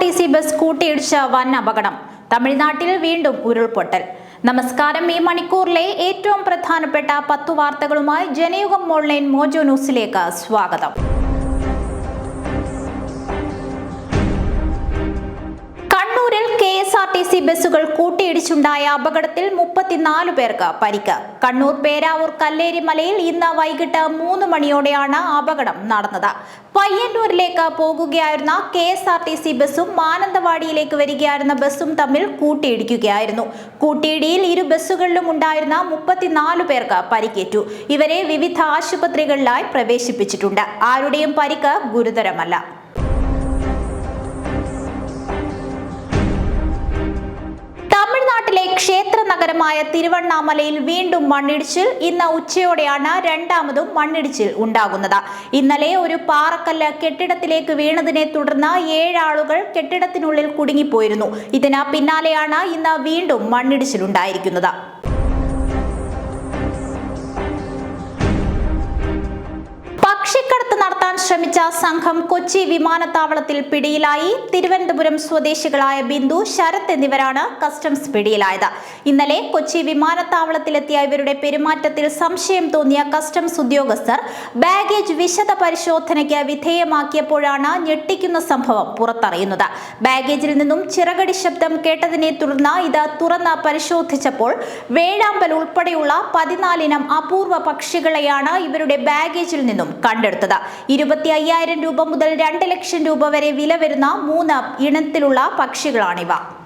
T C bus കൂട്ടിയിടിച്ച വൻ അപകടം. തമിഴ്നാട്ടിൽ വീണ്ടും ഉരുൾപൊട്ടൽ. നമസ്കാരം ഈ മണിക്കൂറിലെ ഏറ്റവും പ്രധാനപ്പെട്ട പത്തു വാർത്തകളുമായി ജനയുഗം ഓൺലൈൻ മോജോ ന്യൂസിലേക്ക് സ്വാഗതം. ടി സി ബസ്സുകൾ കൂട്ടിയിടിച്ചുണ്ടായ അപകടത്തിൽ മുപ്പത്തിനാല് പേർക്ക് പരിക്ക്. കണ്ണൂർ പേരാവൂർ കല്ലേരിമലയിൽ ഇന്ന് വൈകിട്ട് മൂന്ന് മണിയോടെയാണ് അപകടം നടന്നത്. പയ്യന്നൂരിലേക്ക് പോകുകയായിരുന്ന K S R T C ബസ്സും മാനന്തവാടിയിലേക്ക് വരികയായിരുന്ന ബസ്സും തമ്മിൽ കൂട്ടിയിടിക്കുകയായിരുന്നു. കൂട്ടിയിടിയിൽ ഇരു ബസ്സുകളിലും ഉണ്ടായിരുന്ന മുപ്പത്തിനാല് പേർക്ക് പരിക്കേറ്റു. ഇവരെ വിവിധ ആശുപത്രികളിലായി പ്രവേശിപ്പിച്ചിട്ടുണ്ട്. ആരുടെയും പരിക്ക് ഗുരുതരമല്ല. നഗരമായ തിരുവണ്ണാമലയിൽ വീണ്ടും മണ്ണിടിച്ചിൽ ഇന്ന് ഉച്ചയോടെയാണ് രണ്ടാമതും മണ്ണിടിച്ചിൽ ഉണ്ടാകുന്നത്. ഇന്നലെ ഒരു പാറക്കല്ല് കെട്ടിടത്തിലേക്ക് വീണതിനെ തുടർന്ന് ഏഴാളുകൾ കെട്ടിടത്തിനുള്ളിൽ കുടുങ്ങിപ്പോയിരുന്നു. ഇതിന് പിന്നാലെയാണ് ഇന്ന് വീണ്ടും മണ്ണിടിച്ചിൽ ഉണ്ടായിരിക്കുന്നത്. പക്ഷിക്കടത്ത് നടത്താൻ ശ്രമിച്ച സംഘം കൊച്ചി വിമാനത്താവളത്തിൽ പിടിയിലായി. തിരുവനന്തപുരം സ്വദേശികളായ ബിന്ദു ശരത് എന്നിവരാണ് കസ്റ്റംസ് പിടിയിലായത്. ഇന്നലെ കൊച്ചി വിമാനത്താവളത്തിലെത്തിയ ഇവരുടെ പെരുമാറ്റത്തിൽ സംശയം തോന്നിയ കസ്റ്റംസ് ഉദ്യോഗസ്ഥർ ബാഗേജ് വിശദ പരിശോധനയ്ക്ക് വിധേയമാക്കിയപ്പോഴാണ് ഞെട്ടിക്കുന്ന സംഭവം പുറത്തറിയുന്നത്. ബാഗേജിൽ നിന്നും ചിറകടി ശബ്ദം കേട്ടതിനെ തുടർന്ന് ഇത് തുറന്ന് പരിശോധിച്ചപ്പോൾ വേഴാമ്പൽ ഉൾപ്പെടെയുള്ള പതിനാലിനം അപൂർവ പക്ഷികളെയാണ് ഇവരുടെ ബാഗേജിൽ നിന്നും കണ്ടെടുത്തത്. ഇരുപത്തി അയ്യായിരം രൂപ മുതൽ രണ്ട് ലക്ഷം രൂപ വരെ വില വരുന്ന മൂന്ന് ഇനത്തിലുള്ള പക്ഷികളാണിവ.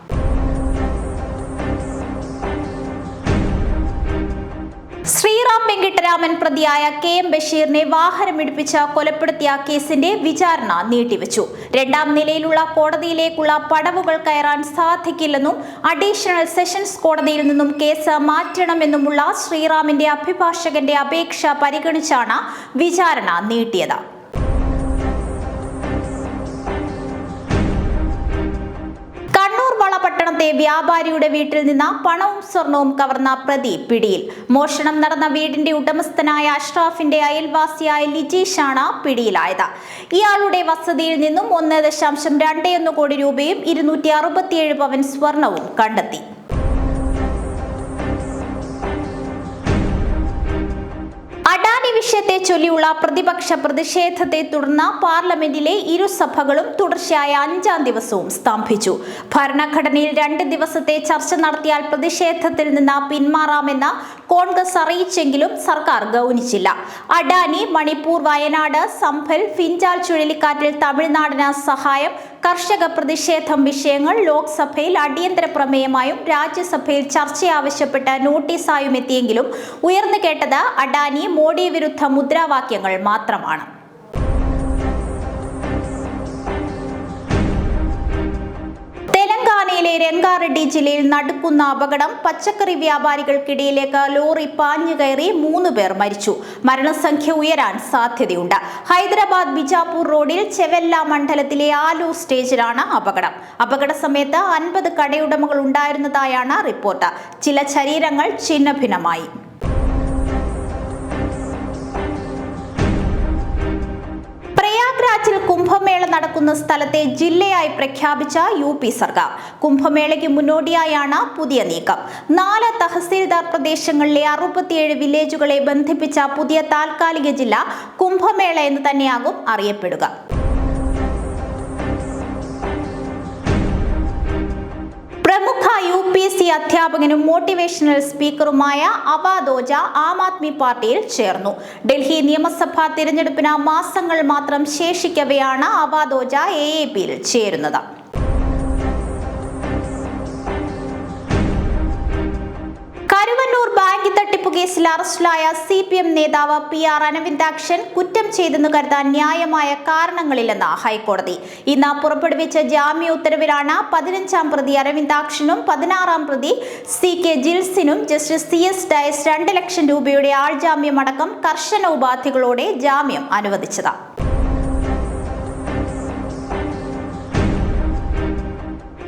ശ്രീറാം വെങ്കിട്ടരാമൻ പ്രതിയായ കെ എം ബഷീറിനെ വാഹനമിടിപ്പിച്ച് കൊലപ്പെടുത്തിയ കേസിന്റെ വിചാരണ നീട്ടിവെച്ചു. രണ്ടാം നിലയിലുള്ള കോടതിയിലേക്കുള്ള പടവുകൾ കയറാൻ സാധിക്കില്ലെന്നും അഡീഷണൽ സെഷൻസ് കോടതിയിൽ നിന്നും കേസ് മാറ്റണമെന്നുമുള്ള ശ്രീറാമിന്റെ അഭിഭാഷകന്റെ അപേക്ഷ പരിഗണിച്ചാണ് വിചാരണ നീട്ടിയത്. വളപട്ടണത്തെ വ്യാപാരിയുടെ വീട്ടിൽ നിന്ന് പണവും സ്വർണവും കവർന്ന പ്രതി പിടിയിൽ. മോഷണം നടന്ന വീടിന്റെ ഉടമസ്ഥനായ അഷ്റാഫിന്റെ അയൽവാസിയായ ലിജീഷാണ് പിടിയിലായത്. ഇയാളുടെ വസതിയിൽ നിന്നും ഒന്ന് ദശാംശം കോടി രൂപയും ഇരുന്നൂറ്റി അറുപത്തിയേഴ് പവൻ സ്വർണവും കണ്ടെത്തി. വിഷയത്തെ ചൊല്ലിയുള്ള പ്രതിപക്ഷ പ്രതിഷേധത്തെ തുടർന്ന് പാർലമെന്റിലെ ഇരുസഭകളും തുടർച്ചയായ അഞ്ചാം ദിവസവും സ്തംഭിച്ചു. ഭരണഘടനയിൽ രണ്ട് ദിവസത്തെ ചർച്ച നടത്തിയാൽ പ്രതിഷേധത്തിൽ നിന്ന് പിന്മാറാമെന്ന് കോൺഗ്രസ് അറിയിച്ചെങ്കിലും സർക്കാർ ഗൗനിച്ചില്ല. അഡാനി മണിപ്പൂർ വയനാട് സംഭൽ ഫിഞ്ചാൽ ചുഴലിക്കാറ്റിൽ തമിഴ്നാടിന് സഹായം കർഷക പ്രതിഷേധം വിഷയങ്ങൾ ലോക്സഭയിൽ അടിയന്തര പ്രമേയമായും രാജ്യസഭയിൽ ചർച്ച ആവശ്യപ്പെട്ട് നോട്ടീസായും എത്തിയെങ്കിലും ഉയർന്നു കേട്ടത് അഡാനി മോഡി വിരുദ്ധ മുദ്രാവാക്യങ്ങൾ മാത്രമാണ്. തെലങ്കാനയിലെ രംഗാറെഡ്ഡി ജില്ലയിൽ നടുക്കുന്ന അപകടം പച്ചക്കറി വ്യാപാരികൾക്കിടയിലേക്ക് ലോറി പാഞ്ഞു കയറി മൂന്ന് പേർ മരിച്ചു. മരണസംഖ്യ ഉയരാൻ സാധ്യതയുണ്ട്. ഹൈദരാബാദ് ബിജാപൂർ റോഡിൽ ചെവെല്ല മണ്ഡലത്തിലെ ആലൂർ സ്റ്റേജിലാണ് അപകടം. അപകട സമയത്ത് അൻപത് കടയുടമകൾ ഉണ്ടായിരുന്നതായാണ് റിപ്പോർട്ട്. ചില ശരീരങ്ങൾ ഛിന്നഭിന്നമായി കുംഭമേള നടക്കുന്ന സ്ഥലത്തെ ജില്ലയായി പ്രഖ്യാപിച്ച യു പി സർക്കാർ. കുംഭമേളയ്ക്ക് മുന്നോടിയായാണ് പുതിയ നീക്കം. നാല് തഹസീൽദാർ പ്രദേശങ്ങളിലെ അറുപത്തിയേഴ് വില്ലേജുകളെ ബന്ധിപ്പിച്ച പുതിയ താൽക്കാലിക ജില്ല കുംഭമേള എന്ന് തന്നെയാകും അറിയപ്പെടുക. യു പി എസ് സി അധ്യാപകനും മോട്ടിവേഷണൽ സ്പീക്കറുമായ അവാദോജ ആം ആദ്മി പാർട്ടിയിൽ ചേർന്നു. ഡൽഹി നിയമസഭാ തിരഞ്ഞെടുപ്പിന് മാസങ്ങൾ മാത്രം ശേഷിക്കവെയാണ് അവാദോജ എ എ പിയിൽ ചേരുന്നത്. കരുവന്നൂർ ബാങ്ക് തട്ടിപ്പ് കേസിൽ അറസ്റ്റിലായ സി പി എം നേതാവ് പി ആർ അരവിന്ദാക്ഷൻ കുറ്റം ചെയ്തെന്ന് കരുതാൻ ന്യായമായ കാരണങ്ങളില്ലെന്ന് ഹൈക്കോടതി. ഇന്ന് പുറപ്പെടുവിച്ച ജാമ്യ ഉത്തരവിലാണ് പതിനഞ്ചാം പ്രതി അരവിന്ദാക്ഷനും പതിനാറാം പ്രതി സി കെ ജിൽസിനും ജസ്റ്റിസ് സി എസ് ഡയസ് രണ്ട് ലക്ഷം രൂപയുടെ ആൾജാമ്യമടക്കം കർശന ഉപാധികളോടെ ജാമ്യം അനുവദിച്ചത്.